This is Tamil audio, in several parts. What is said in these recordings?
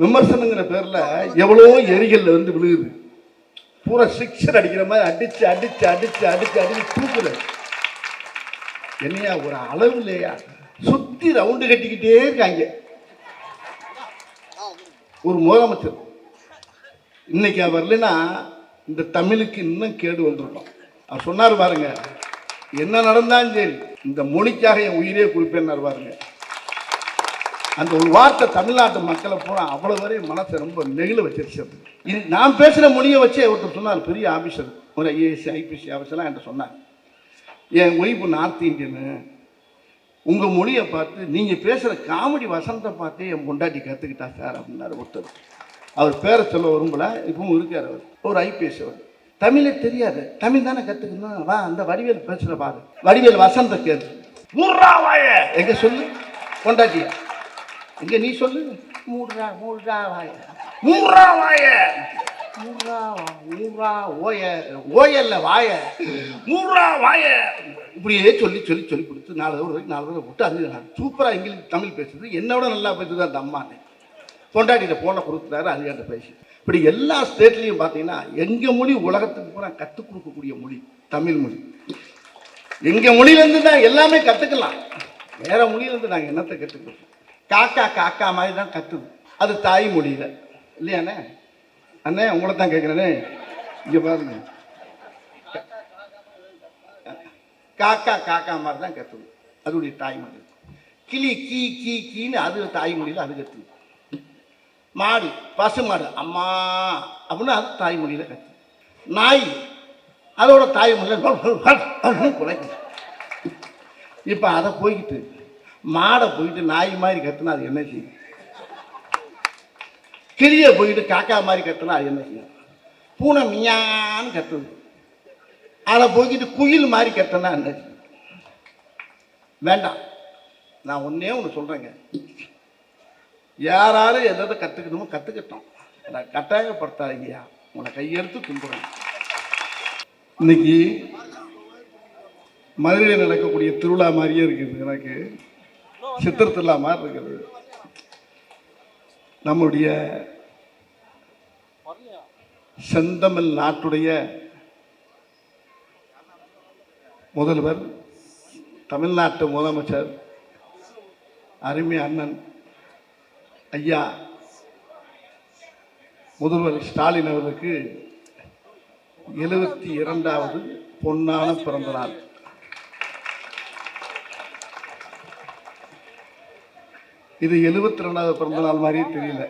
விமர்சனங்கிற பேரில் எவ்வளோ எரிகள் வந்து விழுகுது. பூரா சிக்ஸர் அடிக்கிற மாதிரி அடிச்சு அடிச்சு அடிச்சு அடிச்சு அடிச்சு தூக்குது. என்னையா ஒரு அளவு இல்லையா? சுத்தி ரவுண்டு கட்டிக்கிட்டே இருக்காங்க. ஒரு முதலமைச்சர். இன்னைக்கு அவர் இல்லைன்னா இந்த தமிழுக்கு இன்னும் கேடு வந்திருக்கும். அவர் சொன்னார் பாருங்க என்ன நடந்தாலும் சரி இந்த மொழிக்காக என் உயிரே கொடுப்பேன்னு பாருங்க. அந்த ஒரு வார்த்தை தமிழ்நாட்டு மக்களை பூரா அவ்வளவு வரை மனசை ரொம்ப நெகிழ வச்சிருச்சு. இது நான் பேசுகிற மொழியை வச்சே ஒருத்தர் சொன்னார் பெரிய ஆஃபீஸர் ஒரு ஐஏஎஸ் ஐபிஎஸ் ஆஃபீஸர்லாம் என்கிட்ட சொன்னார். என் ஒய்ஃபு நார்த் இந்தியனு உங்கள் மொழியை பார்த்து நீங்கள் பேசுகிற காமெடி வசனத்தை பார்த்தே என் பொண்டாட்டி கற்றுக்கிட்டா சார் அப்படின்னாரு ஒருத்தர். அவர் பேரை சொல்ல விரும்பல இப்பவும் இருக்கார் அவர். ஒரு ஐபிஎஸ் அவர். தமிழே தெரியாது. தமிழ் தானே கற்றுக்கணும் வா அந்த வடிவேல் பேசுகிற பாரு. வடிவேல் வசந்த கேது எங்க சொல்லு? பொண்டாட்டியா? எங்க நீ சொல்லு. மூடுறா மூடுறா வாய. மூர்ரா வாய. வா- மூர்ரா ஓய. ஓயல்ல வாய. மூர்ரா வாய. இப்படியே சொல்லி சொல்லி சொல்லி கொடுத்து நாலு தடவை வரைக்கும் நாலு தடவை விட்டு அது சூப்பராக இங்கிலீஷ் தமிழ் பேசுது என்னோட நல்லா பேசுது அந்த அம்மானே பொண்டாட்டிகிட்ட போனை கொடுக்குறாரு அதுகிட்ட பேசி இப்படி எல்லா ஸ்டேட்லேயும் பார்த்தீங்கன்னா எங்கள் மொழி உலகத்துக்கு பூரா கற்றுக் கொடுக்கக்கூடிய மொழி தமிழ் மொழி. எங்கள் மொழியிலேருந்து தான் எல்லாமே கற்றுக்கலாம் வேற மொழியிலேருந்து நாங்கள் என்னத்தை கற்றுக்கிறோம் காக்கா காக்கா மாதிரி தான் கத்துது அது தாய் மொழியில் இல்லையாண்ணே அண்ணே உங்களை தான் கேட்குறேனே இங்கே பாருங்க காக்கா காக்கா மாதிரி தான் கற்றுது அதோடைய தாய்மொழி கிளி கீ கீ கீன்னு அது தாய்மொழியில் அது கத்துது மாடு பசு மாடு அம்மா அப்படின்னு அது தாய்மொழியில் கத்து நாய் அதோட தாய்மொழியில் குறைக்கும் இப்போ அதை போய்கிட்டு மாடை போயிட்டு நாய் மாதிரி கத்துனா அது என்ன செய்யும்? கிளியை போயிட்டு காக்கா மாதிரி கத்துனா அது என்ன செய்யும்? பூனை மியான்னு கத்துது. அதை போய்கிட்டு குயில் மாதிரி கத்துனா என்ன செய்யும்? வேண்டாம். நான் ஒன்றே ஒன்று சொல்கிறேங்க யாராலும் எதை கற்றுக்கணுமோ கற்றுக்கிட்டோம் நான் கட்டாயப்படுத்தாதீங்கய்யா உங்களை கையெடுத்து கும்பிடுறேன் இன்னைக்கு மதுரையில் நடக்கக்கூடிய திருவிழா மாதிரியே இருக்குது எனக்கு. சித்திர மாதிரி இருக்கிறது நம்முடைய செந்தமிழ் நாட்டுடைய முதல்வர் தமிழ்நாட்டு முதலமைச்சர் அருமை அண்ணன் ஐயா முதல்வர் ஸ்டாலின் அவர்களுக்கு எழுபத்தி இரண்டாவது பொன்னான பிறந்த நாள் இது எழுபத்தி ரெண்டாவது பிறந்த நாள் மாதிரியே தெரியல.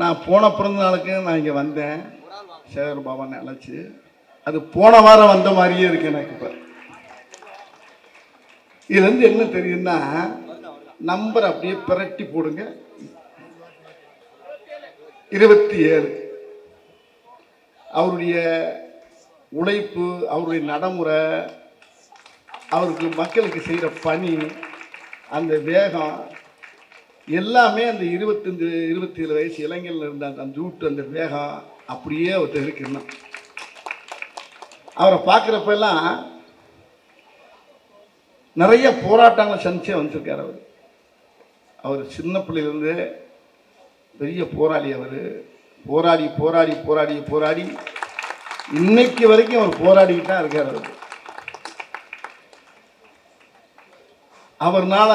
நான் போன பிறந்த நாளுக்கு நான் இங்கே வந்தேன். சேகர் பாபான்னு அழைச்சி. அது போன வாரம் வந்த மாதிரியே இருக்கு எனக்கு இப்போ. இதுலேருந்து என்ன தெரியுதுன்னா நம்பர் அப்படியே பிரட்டி போடுங்க. இருபத்தி ஏழு அவருடைய உழைப்பு அவருடைய நடைமுறை அவருக்கு மக்களுக்கு செய்கிற பணி அந்த வேகம் எல்லாமே அந்த இருபத்தஞ்சு இருபத்தி ஏழு வயசு இளைஞர்கள் இருந்த அந்த ஜூட்டு அந்த வேகம் அப்படியே ஒருத்தர் இருக்குன்னா அவரை பார்க்குறப்பெல்லாம் நிறைய போராட்டங்களை சந்திச்சே வந்திருக்கார் அவர். அவர் சின்ன பிள்ளையிலேருந்து பெரிய போராளி அவர். போராடி போராடி போராடி போராடி இன்னைக்கு வரைக்கும் அவர் போராடிக்கிட்டு தான் இருக்கார் அவர். அவர்னால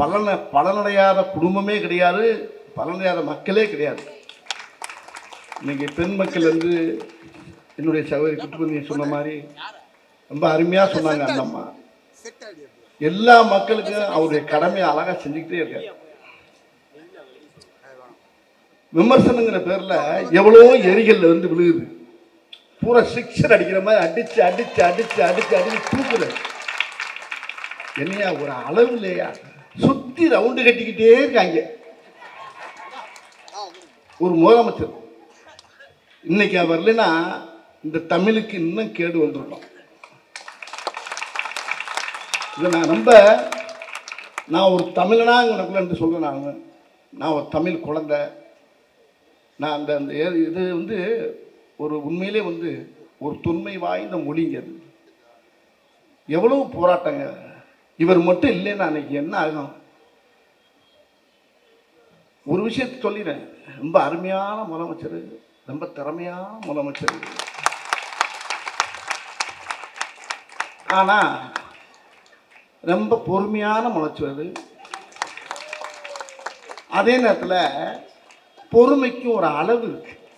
பலன பலனடையாத குடும்பமே கிடையாது பலனடையாத மக்களே கிடையாது. இன்னைக்கு பெண் மக்கள் வந்து என்னுடைய சகோதரி குட்டுமணி சொன்ன மாதிரி ரொம்ப அருமையாக சொன்னாங்க அந்த அம்மா. எல்லா மக்களுக்கும் அவருடைய கடமையை அழகா செஞ்சுக்கிட்டே இருக்காரு. விமர்சனங்கிற பேர்ல எவ்வளவோ எரிகல்ல வந்து விழுகுது. பூரா சிக்ஸர் அடிக்கிற மாதிரி அடிச்சு அடிச்சு அடிச்சு அடிச்சு அடிச்சு தூக்குது. என்னையா ஒரு அளவு இல்லையா சுத்தி ரவுண்டு கட்டிக்கிட்டே இருக்காங்க. ஒரு முதலமைச்சர். இன்னைக்கு அவர் இல்லைன்னா இந்த தமிழுக்கு இன்னும் கேடு வந்திருக்கும். இதை நான் ரொம்ப நான் ஒரு தமிழனா உனக்குள்ள சொல்கிறேன் நான். நான் ஒரு தமிழ் குழந்தை. நான் அந்த அந்த ஏ- இது வந்து ஒரு உண்மையிலே வந்து ஒரு தொன்மை வாய்ந்த மொழிங்க அது. எவ்வளவு போராட்டங்க. இவர் மட்டும் இல்லைன்னா அன்னைக்கு என்ன ஆகும்? ஒரு விஷயத்தை சொல்லிடுறேன். ரொம்ப அருமையான முதலமைச்சர் ரொம்ப திறமையான முதலமைச்சர். ஆனா ரொம்ப பொறுமையான முதலமைச்சர் அதே. நேரத்தில் பொறுமைக்கும் ஒரு அளவு இருக்கு.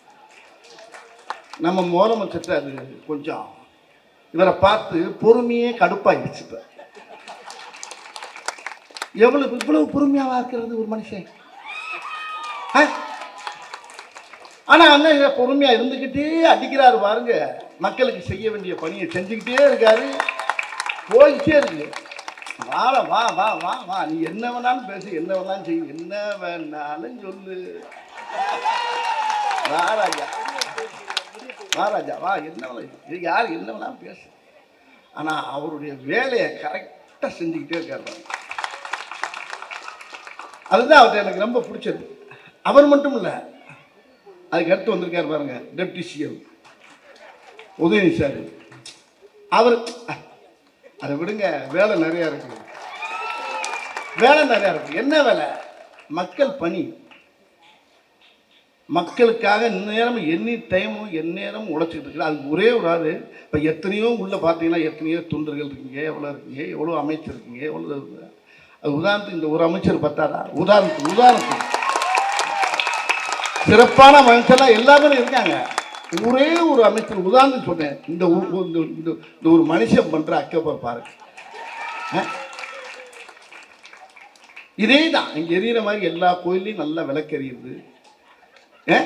நம்ம முதலமைச்சர்கிட்ட அது கொஞ்சம் இவரை பார்த்து பொறுமையே கடுப்பாயிடுச்சு இப்போ. எவ்வளவு இவ்வளவு பொறுமையாக இருக்கிறது ஒரு மனுஷன்? ஆ? ஆனா பொறுமையாக இருந்துக்கிட்டே அடிக்கிறாரு பாருங்க. மக்களுக்கு செய்ய வேண்டிய பணியை செஞ்சுக்கிட்டே இருக்காரு. போயிட்டே இருக்கு. வாழ வா வா வா வா. நீ என்ன வேணாலும் பேசு என்ன வேணாலும் செய். என்ன வேணாலும் சொல்லு. வாராஜா ராஜா. வா ராஜா. வா என்ன இது யார் என்ன வேணாலும் பேசு. ஆனால் அவருடைய வேலையை கரெக்டாக செஞ்சுக்கிட்டே இருக்காரு அதுதான் அவர்கிட்ட எனக்கு ரொம்ப பிடிச்சது. அவர் மட்டும் இல்லை அதுக்கு அடுத்து வந்திருக்கார் பாருங்க டெப்டி சிஎம். உதயநிதி சார். அவர் அதை விடுங்க வேலை நிறையா இருக்கு. வேலை நிறையா இருக்கு. என்ன வேலை? மக்கள் பணி. மக்களுக்காக நேரம் எனி டைமும் எந்நேரமும் உழைச்சிட்டு இருக்குது அது ஒரே ஒரு ஆள் இப்போ எத்தனையோ உள்ளே பார்த்தீங்கன்னா எத்தனையோ தொண்டர்கள் இருக்கீங்க எவ்வளோ இருக்கீங்க எவ்வளோ அமைச்சர் இருக்கீங்க எவ்வளோ அது உதாரணத்துக்கு இந்த ஒரு அமைச்சர் பத்தாதா உதாரணத்துக்கு உதாரணத்துக்கு. சிறப்பான மனுஷனாக எல்லாமே இருக்காங்க. ஒரே ஒரு அமைச்சர் உதாரணத்துக்கு சொன்னேன் இந்த ஊ- இந்த இந்த- இந்த ஒரு மனுஷன் பண்ணுற அக்கப்பை பாருங்க. ஆ? இதே தான். இங்கே எரியிற மாதிரி எல்லா கோயிலையும் நல்லா விளக்கெறியுது ஏ?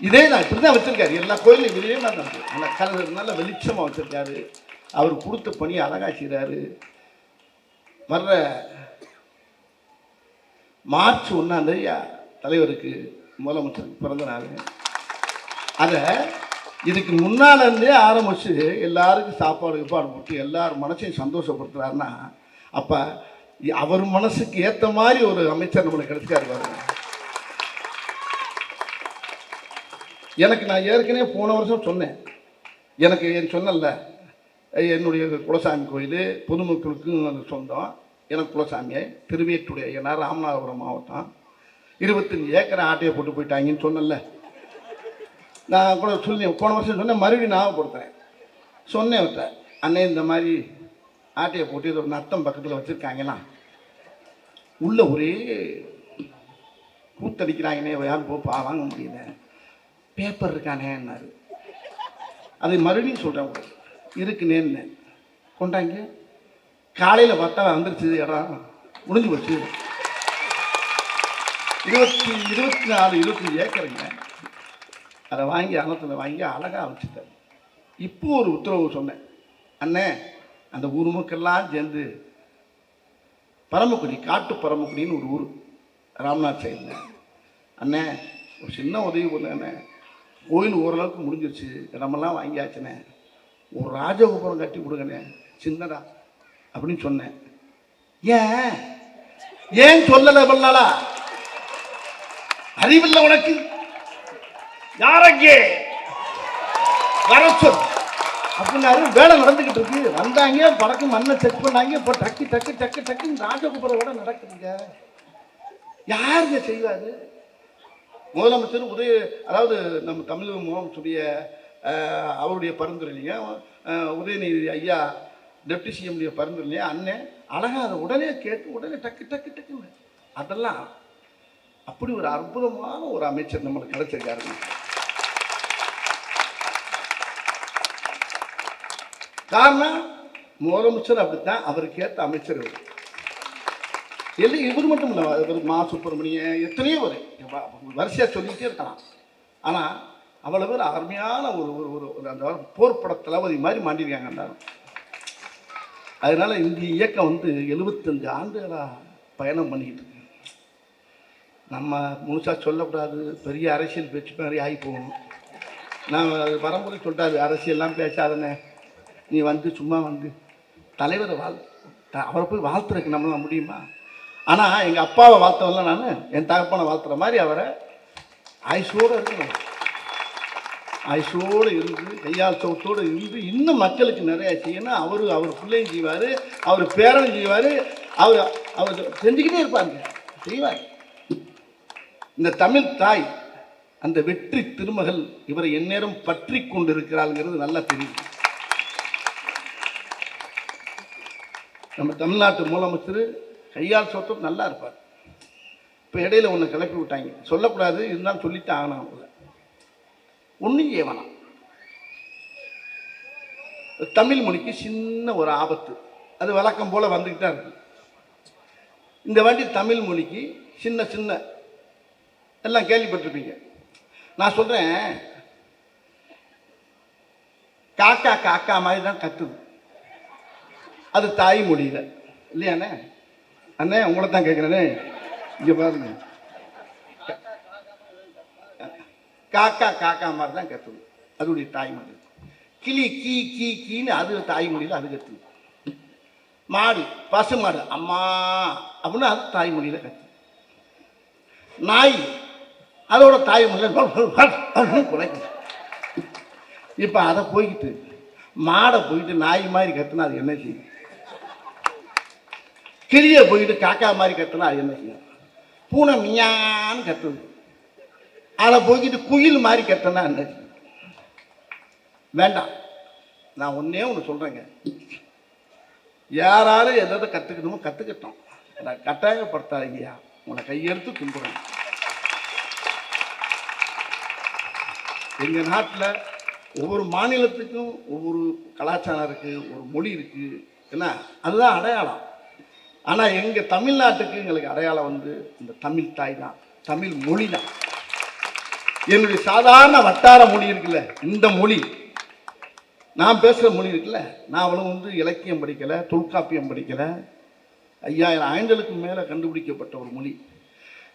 இதே தான். இப்படி தான் வச்சுருக்காரு. எல்லா கோயிலையும் இதே தான் நல்லா கலர் நல்ல வெளிச்சமாக வச்சிருக்காரு. அவர் கொடுத்த பணி அழகாக செய்கிறாரு வர்ற மார்ச் ஒன்றாம் தலைவருக்கு முதலமைச்சருக்கு பிறந்த நாள் அதை இதுக்கு முன்னாலேருந்தே இருந்தே எல்லாருக்கும் சாப்பாடு கீப்பாடு போட்டு எல்லார் மனசையும் சந்தோஷப்படுத்துறாருன்னா அப்போ அவர் மனசுக்கு ஏற்ற மாதிரி ஒரு அமைச்சர் நம்மளுக்கு கிடைச்சிக்காரு பாருங்க. எனக்கு நான் ஏற்கனவே போன வருஷம் சொன்னேன். எனக்கு என் சொன்னல என்னுடைய குலசாமி கோயில் பொதுமக்களுக்கும் சொந்தம் எனக்கு குலசாமி திருவேற்றுடைய ஐயனார் ராமநாதபுரம் மாவட்டம். இருபத்தஞ்சி ஏக்கரை ஆட்டையை போட்டு போயிட்டாங்கன்னு சொன்னேன்ல. நான் கூட சொல்லி போன வருஷம் சொன்னேன் மறுபடியும் ஞாபகப்படுத்துறேன். சொன்னேன் அவர்கிட்ட அண்ணே இந்த மாதிரி ஆட்டையை போட்டு இது ஒரு நத்தம் பக்கத்தில் வச்சுருக்காங்கன்னா உள்ள ஒரே கூத்தடிக்கிறாங்கன்னே யாரும் போப்பா வாங்க முடியல. பேப்பர் இருக்கானேன்னாரு. அதை மறுபடியும் சொல்கிறேன் உங்களுக்கு. இருக்குனேன்னு. கொண்டாங்க. காலையில் பார்த்தா வந்துருச்சு இடம். முடிஞ்சு போச்சு. இருபத்தி இருபத்தி நாலு இருபத்தஞ்சி ஏக்கருங்க. அதை வாங்கி அனத்தில் வாங்கி அழகாக வச்சுட்டேன். இப்போ ஒரு உத்தரவு சொன்னேன். அண்ணே அந்த ஊர் மக்கள்லாம் சேர்ந்து பரமக்குடி காட்டு பரமக்குடின்னு ஒரு ஊர். ராம்நாத் சைடில் அண்ணே ஒரு சின்ன உதவி பண்ணு கோயில் ஓரளவுக்கு முடிஞ்சிருச்சு. இடமெல்லாம் வாங்கியாச்சுண்ணே. ஒரு ராஜகோபுரம் கட்டி கொடுங்கண்ணே. சின்னதாக அப்படின்னு சொன்னேன். ஏன்? ஏன் சொல்லலை பண்ணாலா அறிவில்லை உனக்கு? யாரங்கே? வர சொல். அப்படின்னாரு. வேலை நடந்துகிட்டு இருக்கு. வந்தாங்க படக்கு மண்ணை செக் பண்ணாங்க. இப்போ டக்கு டக்கு டக்கு டக்குன்னு ராஜகோபுரம் விட நடக்குதுங்க. யாருங்க செய்வாரு? முதலமைச்சர் உதய அதாவது நம்ம தமிழக முதலமைச்சருடைய அவருடைய பரிந்துரையிலையும் உதயநிதி ஐயா டெப்டி சிஎம்டைய இல்லையா? அண்ணன் அழகா அதை உடனே கேட்டு உடனே டக்கு டக்கு டக்குன்னு. அதெல்லாம் அப்படி ஒரு அற்புதமான ஒரு அமைச்சர் நம்மளுக்கு கிடைச்சிருக்காருங்க காரணம் முதலமைச்சர் அப்படித்தான் அவருக்கு ஏற்ற அமைச்சர் இவர். இல்லை இவர் மட்டும் இல்லை இவர் மா சுப்பிரமணியன் எத்தனையோ ஒரு வரிசையாக சொல்லிக்கிட்டே இருக்கலாம். ஆனால் அவ்வளோ பேர் அருமையான ஒரு ஒரு ஒரு ஒரு அந்த போர்ப்பட தளபதி மாதிரி மாண்டிருக்காங்க எல்லாரும் அதனால் இந்த இயக்கம் வந்து எழுபத்தஞ்சு ஆண்டுகளாக பயணம் பண்ணிக்கிட்டு இருக்கு. நம்ம முழுசாக சொல்லக்கூடாது. பெரிய அரசியல் பேச்சு மாதிரி ஆகி போகணும். நான் வரும்போது சொல்லிட்டாரு அரசியல்லாம் பேசாதனே நீ வந்து சும்மா வந்து தலைவரை வாழ் த- அவரை போய் வாழ்த்துறதுக்கு நம்மளால் முடியுமா? ஆனால் எங்கள் அப்பாவை வாழ்த்தவெல்லாம் நான் என் தகப்பனை வாழ்த்துற மாதிரி அவரை ஆயுசோடு இருக்கணும். ஐசோடு இருந்து கையால் சோத்தோடு இருந்து இன்னும் மக்களுக்கு நிறையா செய்யணும். அவர் அவர் பிள்ளையும் செய்வார் அவர் பேரனும் செய்வார் அவர் அவர் செஞ்சுக்கிட்டே இருப்பாங்க செய்வார். இந்த தமிழ் தாய் அந்த வெற்றி திருமகள் இவரை எந்நேரம் பற்றி கொண்டிருக்கிறாள்ங்கிறது நல்லா தெரியும் நம்ம தமிழ்நாட்டு முதலமைச்சர் கையால் சொத்தம் நல்லா இருப்பார். இப்போ இடையில ஒன்று கிளப்பி விட்டாங்க. சொல்லக்கூடாது இருந்தாலும் சொல்லிட்டு ஆகணும் அவங்கள ஒன்றும் ஏவலாம் தமிழ் மொழிக்கு சின்ன ஒரு ஆபத்து. அது வழக்கம் போல் வந்துக்கிட்டு தான் இருக்கு. இந்த வாட்டி தமிழ் மொழிக்கு சின்ன சின்ன எல்லாம் கேள்விப்பட்டிருப்பீங்க. நான் சொல்கிறேன் காக்கா காக்கா மாதிரி தான் கத்துது. அது தாய் மொழியில் இல்லையாண்ணே? அண்ணே உங்களை தான் கேட்குறேனே. இங்கே பாருங்கள் காக்கா காக்கா மாதிரி தான் கற்றுது அதோடைய தாய்மொழி கிளி கீ கீ கீன்னு அது தாய்மொழியில் அது கத்துது. மாடு பசு மாடு அம்மா அப்படின்னு அது தாய்மொழியில் கற்று நாய் அதோட தாய்மொழியில் குலைக்கும் இப்போ அதை போய்கிட்டு மாடை போயிட்டு நாய் மாதிரி கற்றுனா அது என்ன செய்யும்? கிளியை போயிட்டு காக்கா மாதிரி கற்றுனா அது என்ன செய்யும்? பூனை மியான்னு கற்றுது அதை போய்கிட்டு குயில் மாதிரி கத்துனா என்ன? வேண்டாம். நான் ஒன்றே ஒன்று சொல்கிறேங்க யாராலும் எதை கற்றுக்கணுமோ கற்றுக்கிட்டோம் நான் கட்டாயப்படுத்தாதீங்கய்யா. உன்னை கையெழுத்து கும்பிடுறேன். எங்கள் நாட்டில் ஒவ்வொரு மாநிலத்துக்கும் ஒவ்வொரு கலாச்சாரம் இருக்குது ஒரு மொழி இருக்குது என்ன அதுதான் அடையாளம். ஆனால் எங்கள் தமிழ்நாட்டுக்கு எங்களுக்கு அடையாளம் வந்து இந்த தமிழ் தாய் தான். தமிழ் மொழி தான். என்னுடைய சாதாரண வட்டார மொழி இருக்குல்ல இந்த மொழி. நான் பேசுகிற மொழி இருக்குல்ல நான் அவளும் வந்து இலக்கியம் படிக்கலை தொல்காப்பியம் படிக்கலை. ஐயாயிரம் ஆண்டுகளுக்கு மேலே கண்டுபிடிக்கப்பட்ட ஒரு மொழி.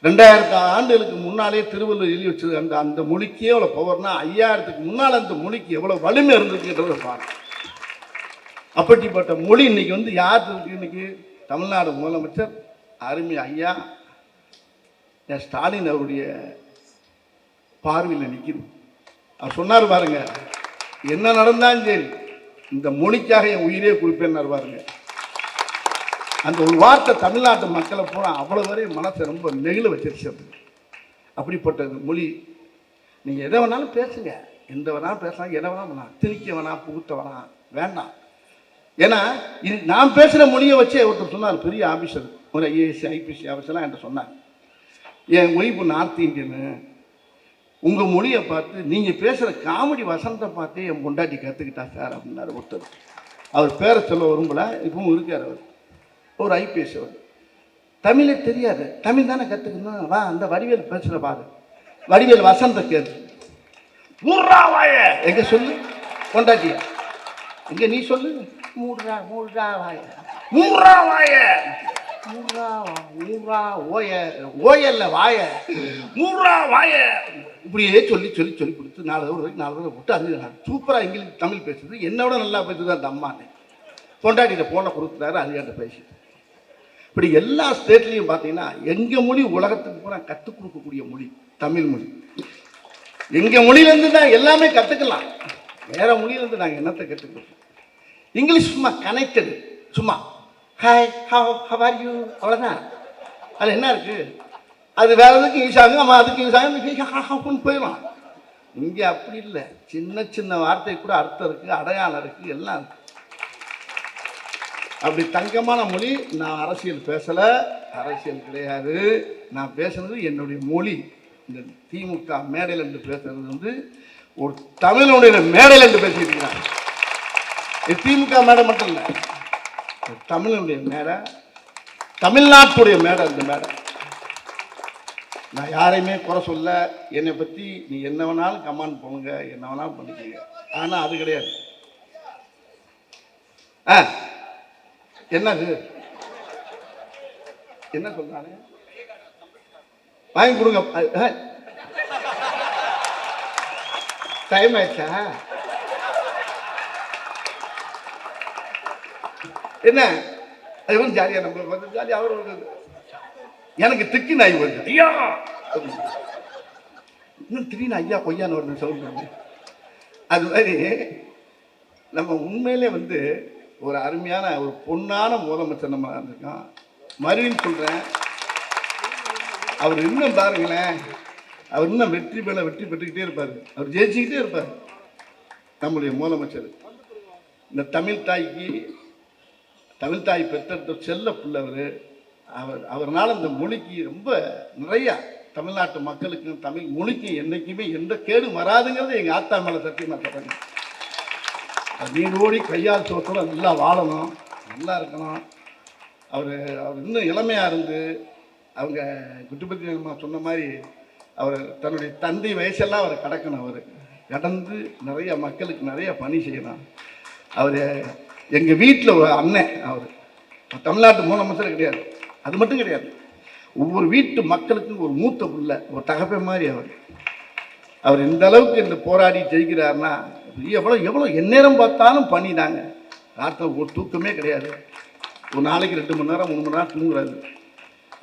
ரெண்டாயிரத்து ஆண்டுகளுக்கு முன்னாலே திருவள்ளுவர் எழுதி வச்சது அந்த அந்த மொழிக்கே எவ்வளோ பவர்னா ஐயாயிரத்துக்கு முன்னால் அந்த மொழிக்கு எவ்வளோ வலிமை இருந்திருக்குன்றத பாருங்க. அப்படிப்பட்ட மொழி இன்னைக்கு வந்து யார் இருக்கு இன்னைக்கு? தமிழ்நாடு முதலமைச்சர் அருமை ஐயா என் ஸ்டாலின் அவருடைய பார்வையில் நிற்கிது அவர் சொன்னார் பாருங்க என்ன நடந்தாலும் சரி இந்த மொழிக்காக என் உயிரே குறிப்பேன்னார் பாருங்க. அந்த ஒரு வார்த்தை தமிழ்நாட்டு மக்களை பூரா அவ்வளோ வரையும் மனசை ரொம்ப நெகிழ வச்சிருச்சு அப்படிப்பட்ட மொழி. நீங்கள் எதை வேணாலும் பேசுங்க. எந்த வேணாலும் பேசலாம் எதை வேணாலும் வேணாம் திணிக்க வேணாம் புகுத்த வேணாம் வேண்டாம். ஏன்னா இது நான் பேசுகிற மொழியை வச்சே ஒருத்தர் சொன்னார் பெரிய ஆஃபீஸர் ஒரு ஐஏஎஸ் ஐபிசி ஆஃபீஸர்லாம் என்கிட்ட சொன்னார். என் ஒய்ஃபு நார்த் இந்தியன்னு உங்கள் மொழியை பார்த்து நீங்கள் பேசுகிற காமெடி வசனத்தை பார்த்தே என் பொண்டாட்டி கற்றுக்கிட்டா சார் அப்படின்னாரு ஒருத்தர். அவர் பேரை சொல்ல வரும்போல இப்பவும் இருக்கார் அவர். ஒரு ஐபிஎஸ் அவர். தமிழே தெரியாது. தமிழ் தானே கற்றுக்கணும் வா அந்த வடிவேல் பேசுகிற பாரு. வடிவேல் வசந்த கேது மூர்ரா வாய! எங்க சொல்லு? பொண்டாட்டியா. எங்க நீ சொல்லு? மூடுறா மூடுறா வாய. மூர்ரா வாய! மூர்ரா மூர்ரா ஓய ஓயல்ல வாய. மூர்ரா வாய. இப்படியே சொல்லி சொல்லி சொல்லி கொடுத்து நாலு தடவை வரைக்கும் நாலு தடவை விட்டு அது சூப்பராக இங்கிலீஷ் தமிழ் பேசுது என்னோட நல்லா பேசுது அந்த அம்மானே. பொண்டாட்டிகிட்ட போனை கொடுத்துட்டாரு அதுகிட்ட பேசி இப்படி எல்லா ஸ்டேட்லேயும் பார்த்தீங்கன்னா எங்கள் மொழி உலகத்துக்கு பூரா கற்றுக் கொடுக்கக்கூடிய மொழி தமிழ் மொழி. எங்கள் மொழியிலேருந்து தான் எல்லாமே கற்றுக்கலாம் வேறு மொழியிலேருந்து நாங்கள் என்னத்தை கற்றுக்கிறோம் இங்கிலீஷ் சும்மா கனெக்டடு சும்மா hi how how are you அவ்வளோதான் அது என்ன இருக்குது அது வேறு எதுக்கு யூஸ் ஆகும் நம்ம அதுக்கு யூஸ் ஆகும் போயிடலாம். இங்கே அப்படி இல்லை. சின்ன சின்ன வார்த்தை கூட அர்த்தம் இருக்குது அடையாளம் இருக்குது எல்லாம் இருக்குது அப்படி தங்கமான மொழி நான் அரசியல் பேசலை. அரசியல் கிடையாது. நான் பேசுனது என்னுடைய மொழி. இந்த திமுக மேடையில் என்று பேசுறது வந்து ஒரு தமிழனுடைய மேடையில் என்று பேசியிருக்கிறார் இது திமுக மேடை மட்டும் இல்லை. தமிழனுடைய மேடை தமிழ்நாட்டுடைய மேடை அந்த மேடை. நான் யாரையுமே குறை சொல்ல என்னை பற்றி நீ என்ன வேணாலும் கமெண்ட் பண்ணுங்க என்ன வேணாலும் பண்ணிக்கங்க. ஆனால் அது கிடையாது. ஆ என்னது? என்ன சொல்கிறானே வாங்கி கொடுங்க. டைம் ஆயிடுச்சா? என்ன? அது வந்து ஜாலியா நம்ம வந்து ஜாலியா அவர் எனக்கு திக்கி நாய் வருது. ஐயா! இன்னும் திடீர்னு ஐயா கொய்யான்னு வருது சவுண்ட் அது மாதிரி நம்ம உண்மையிலே வந்து ஒரு அருமையான ஒரு பொன்னான முதலமைச்சர் நம்ம இருந்திருக்கோம் மறுபடியும் சொல்கிறேன் அவர் இன்னும் பாருங்களேன். அவர் இன்னும் வெற்றி மேல வெற்றி பெற்றுக்கிட்டே இருப்பார். அவர் ஜெயிச்சுக்கிட்டே இருப்பார். நம்முடைய முதலமைச்சர். இந்த தமிழ் தாய்க்கு தமிழ் தாய் பெற்றெடுத்த செல்ல பிள்ளவர். அவர் அவர்னால் அந்த இந்த மொழிக்கு ரொம்ப நிறையா தமிழ்நாட்டு மக்களுக்கும் தமிழ் மொழிக்கு என்றைக்குமே எந்த கேடும் வராதுங்கிறது எங்கள் ஆத்தா மேலே சத்தியமாக சொல்கிறேன் நீடோடி கையால் சோத்தோட நல்லா வாழணும் நல்லா இருக்கணும். அவர் அவர் இன்னும் இளமையாக இருந்து அவங்க குட்டுப்பத்தி அம்மா சொன்ன மாதிரி அவர் தன்னுடைய தந்தை வயசெல்லாம் அவர் கடக்கணும் அவர். கடந்து நிறைய மக்களுக்கு நிறைய பணி செய்யணும். அவர் எங்கள் வீட்டில் ஒரு அண்ணன் அவர் தமிழ்நாட்டு முதலமைச்சர் கிடையாது. அது மட்டும் கிடையாது. ஒவ்வொரு வீட்டு மக்களுக்கும் ஒரு மூத்த பிள்ளை ஒரு தகப்பை மாதிரி அவர். அவர் இந்த அளவுக்கு இந்த போராடி ஜெயிக்கிறாருன்னா எவ்வளோ எவ்வளோ எந்நேரம் பார்த்தாலும் பண்ணிதாங்க ராத்திரி ஒரு தூக்கமே கிடையாது. ஒரு நாளைக்கு ரெண்டு மணி நேரம் மூணு மணி நேரம் தூங்குறாரு.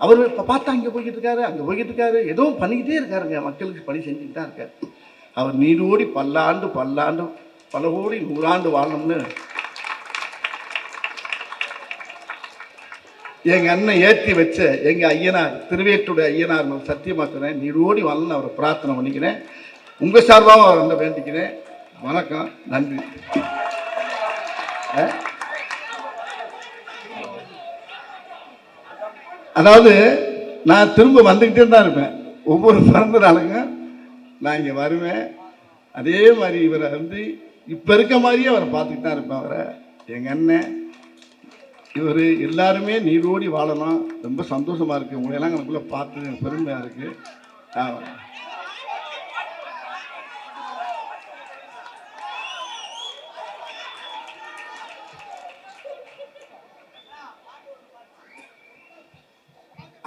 அவர் இப்போ பார்த்தா அங்கே போய்கிட்டு இருக்காரு அங்கே போய்கிட்டு இருக்காரு. ஏதோ பண்ணிக்கிட்டே இருக்காருங்க. மக்களுக்கு பணி செஞ்சுட்டு தான் இருக்காரு. அவர் நீடோடி பல்லாண்டு பல்லாண்டு பல கோடி நூறாண்டு வாழணும்னு எங்க அண்ணன் ஏற்றி வச்ச எங்க ஐயனார் திருவேற்றுடைய ஐயனார் நான் சத்தியமாக்குறேன் நீடோடி வரலன்னு அவரை பிரார்த்தனை பண்ணிக்கிறேன். உங்க சார்பாகவும் அவரை வந்து வேண்டிக்கிறேன். வணக்கம் நன்றி. அதாவது நான் திரும்ப வந்துக்கிட்டே தான் இருப்பேன். ஒவ்வொரு பிறந்த நாளுங்க நான் இங்கே வருவேன். அதே மாதிரி இவரை வந்து இப்போ இருக்க மாதிரியே அவரை பார்த்துக்கிட்டு தான் இருப்பேன் அவரை. எங்கள் அண்ணன் இவர் எல்லாருமே நீரோடி வாழணும். ரொம்ப சந்தோஷமாக இருக்குது உங்களையெல்லாம் எனக்குள்ளே பார்த்து எனக்கு பெருமையாக இருக்குது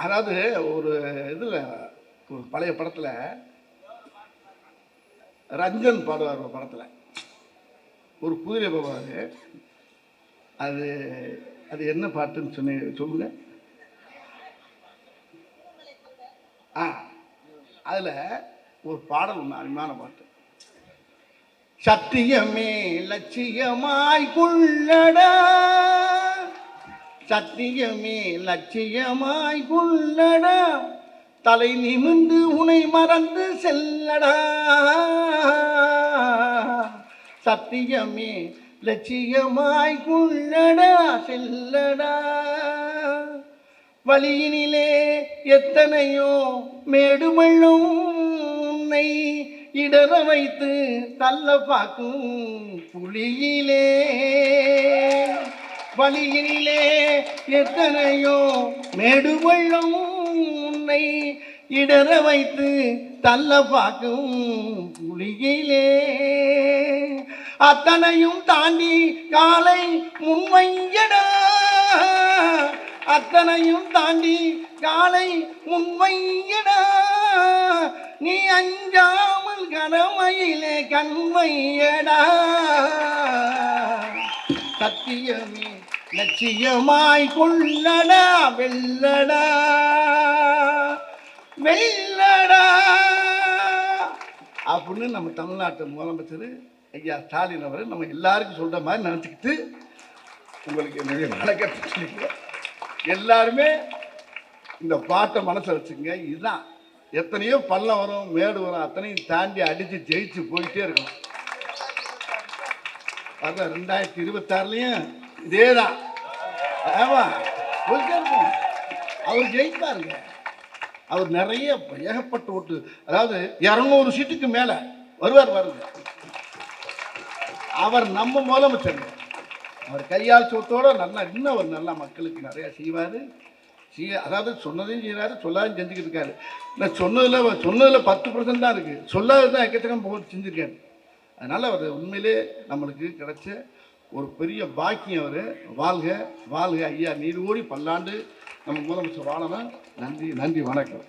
அதாவது ஒரு இதில் ஒரு பழைய படத்தில் ரஞ்சன் பாடுவார் ஒரு படத்தில். ஒரு குதிரை போவார் அது அது என்ன பாட்டுன்னு சொன்ன சொல்லுங்க. ஆ அதில் ஒரு பாடல் ஒன்று அருமையான பாட்டு. சத்தியமே லட்சியமாய் கொள்ளடா. சத்தியமே லட்சியமாய் கொள்ளடா. தலை நிமிந்து உனை மறந்து செல்லடா. சத்தியமே லட்சியமாய் கொள்ளடா செல்லடா. வழியினிலே எத்தனையோ மேடுமள்ளும் உன்னை இடர வைத்து தள்ள பார்க்கும் புலியிலே. வழியினிலே எத்தனையோ மேடுவள்ளம் உன்னை இடர வைத்து தள்ள பார்க்கும் புலியிலே. அத்தனையும் தாண்டி காலை முன்வையடா அத்தனையும் தாண்டி காலை முன்வையடா நீ அஞ்சாமல் கடமையிலே கண்மையடா சத்தியமே லட்சியமாய் கொள்ளடா வெல்லடா. வெல்லடா. அப்படின்னு நம்ம தமிழ்நாட்டு முதலமைச்சர் ஐயா ஸ்டாலின் அவர் நம்ம எல்லாருக்கும் சொல்கிற மாதிரி நினச்சிக்கிட்டு உங்களுக்கு என்னுடைய வணக்கத்தை சொல்லிக்கிறேன். எல்லாருமே இந்த பாட்டை மனசில் வச்சுக்கோங்க. இதுதான். எத்தனையோ பள்ளம் வரும் மேடு வரும் அத்தனையும் தாண்டி அடித்து ஜெயிச்சு போயிட்டே இருக்கணும். அதான் ரெண்டாயிரத்தி இருபத்தாறுலையும் இதே தான் ஆமாம் போயிட்டே இருக்கும் அவர் ஜெயிப்பாருங்க. அவர் நிறைய ஏகப்பட்ட ஓட்டு அதாவது இரநூறு சீட்டுக்கு மேலே வருவார் வருங்க அவர் நம்ம முதலமைச்சர் அவர் கையால் சொத்தோட நல்லா இன்னும் அவர் நல்லா மக்களுக்கு நிறையா செய்வார். செய்ய அதாவது சொன்னதையும் செய்கிறாரு சொல்லாதையும் செஞ்சுக்கிட்டு இருக்காரு. நான் சொன்னதில் சொன்னதில் பத்து பர்சன்ட் தான் இருக்குது சொல்லாதது தான் எக்கச்சக்கம் போட்டு செஞ்சுருக்காரு. அதனால் அவர் உண்மையிலே நம்மளுக்கு கிடைச்ச ஒரு பெரிய பாக்கியம் அவர். வாழ்க வாழ்க ஐயா. நீர் ஓடி பல்லாண்டு நம்ம முதலமைச்சர் வாழணும். நன்றி நன்றி வணக்கம்.